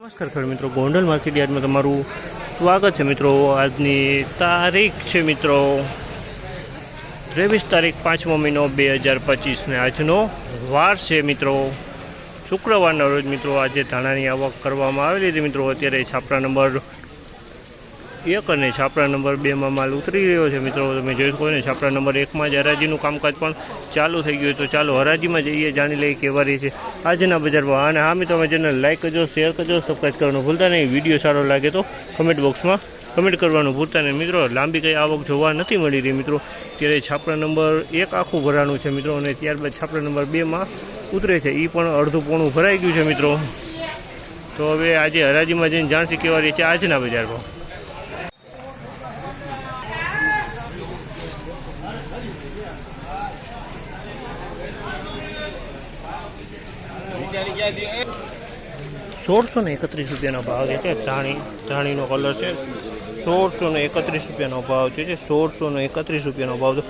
નમસ્કાર ખેડૂત મિત્રો, ગોંડલ માર્કેટ યાર્ડમાં તમારું સ્વાગત છે મિત્રો. આજની તારીખ છે મિત્રો ત્રેવીસ તારીખ પાંચમો મહિનો બે હજાર પચીસને. આજનો વાર છે મિત્રો. શુક્રવારના રોજ મિત્રો આજે ધાણાની આવક કરવામાં આવેલી હતી મિત્રો, અત્યારે છાપરા નંબર એક અને છાપરા નંબર બેમાં માલ ઉતરી રહ્યો છે મિત્રો. તમે જોઈ શકો ને, છાપરા નંબર એકમાં જ હરાજીનું કામકાજ પણ ચાલુ થઈ ગયું તો ચાલો હરાજીમાં જઈએ, જાણી લઈએ કેવા રહી છે આજના બજારમાં અને હા મિત્રો તમે ચેનલ લાઈક કરજો શેર કરજો સબસ્ક્રાઈબ કરવાનું ભૂલતા નહીં. વીડિયો સારો લાગે તો કમેન્ટ બોક્સમાં કમેન્ટ કરવાનું ભૂલતા નહીં. મિત્રો, લાંબી કંઈ આવક જોવા નથી મળી રહી મિત્રો. ત્યારે છાપરા નંબર એક આખું ભરાનું છે મિત્રો. અને ત્યારબાદ છાપરા નંબર બેમાં ઉતરે છે. એ પણ અડધું પોણું ભરાઈ ગયું છે મિત્રો. તો હવે આજે હરાજીમાં જઈને જાણશે કેવા રહી છે આજના બજાર સોળસો ને એકત્રીસ રૂપિયાનો ભાવ જે છે ધાણી, ધાણીનો કલર છે. સોળસો ને એકત્રીસ રૂપિયાનો ભાવ જે છે સોળસો ને એકત્રીસ રૂપિયાનો ભાવ છે.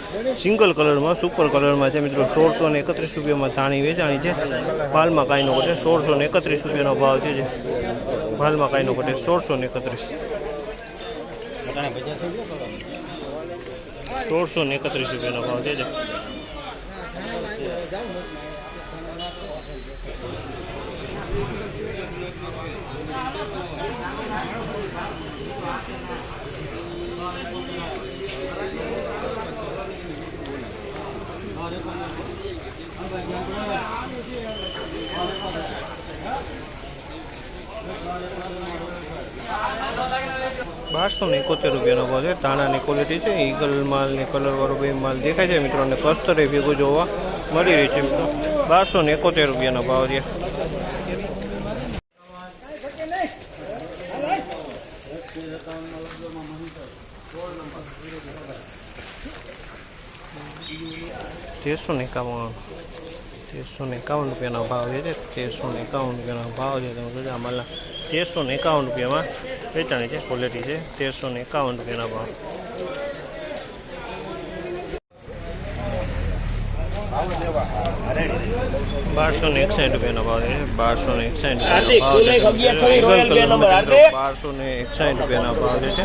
સિંગલ કલરમાં, સુપર કલરમાં છે મિત્રો સોળસો ને એકત્રીસ રૂપિયામાં ધાણી વેચાણી છે. ભાલમાં કાંઈનો ઘટે સોળસો ને એકત્રીસ રૂપિયાનો ભાવ છે જે. પાલમાં કાંઈનો ઘટે સોળસો ને એકત્રીસ. સોળસો ને એકત્રીસ રૂપિયાનો ભાવ છે જે. બારસો ને એકોતેર રૂપિયાનો ભાવ છે. ધાણાની ક્વોલિટી છે. ઈગલ માલ ને કલરવાળો બે માલ દેખાય છે મિત્રો અને કસ્તરે ભેગું જોવા મળી રહ્યું છે મિત્રો. બારસો ને એકોતેર રૂપિયાનો ભાવ છે. તેરસો ને એકાવન. તેરસો ને એકાવન રૂપિયાનો ભાવ છે તેરસો ને એકાવન રૂપિયાનો ભાવ છે. તમે જોજો આ માલના તેરસો એકાવન રૂપિયામાં વેચાણી છે ક્વોલિટી છે તેરસો ને એકાવન રૂપિયાના ભાવ બારસો ને એકસાઠ રૂપિયાનો ભાવ છે. બારસો ને એકસાઠ ભાવ છે બારસો ને એકસાઠ રૂપિયાના ભાવ છે.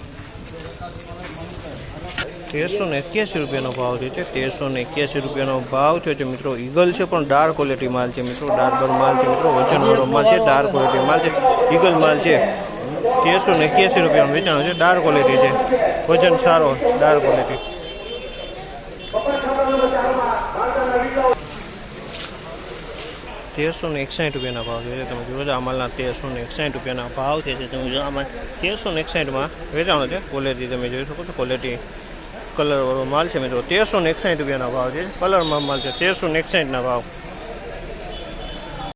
તેરસો ને એક્યાસી રૂપિયાનો ભાવ થયો છે. તેરસો ને એક્યાસી રૂપિયાનો ભાવ થયો છે. મિત્રો, ઈગલ છે, પણ ડાર્ક ક્વોલિટી માલ છે. મિત્રો ડાર્બર માલ છે. મિત્રો, વજનવાળો માલ છે, ડાર્ક ક્વોલિટી માલ છે. ઈગલ માલ છે. તેરસો ને એક્યાસી રૂપિયાનું વેચાણ છે. ડાર્ક ક્વોલિટી છે. વજન સારો, ડાર્ક ક્વોલિટી તેરસો ને એકસાઠ રૂપિયાના ભાવ છે. તમે જુઓ છો અમાલના તેરસો ને એકસાઠ રૂપિયાના ભાવ છે. તમે જો આમાં તેરસો ને એકસાઠમાં વેચાણો છે. ક્વોલિટી તમે જોઈ શકો છો ક્વોલિટી કલરવાળો માલ છે મિત્રો. તેરસો ને એકસાઠ રૂપિયાના ભાવ છે. કલરમાં માલ છે, તેરસો ને એકસાઠના ભાવ.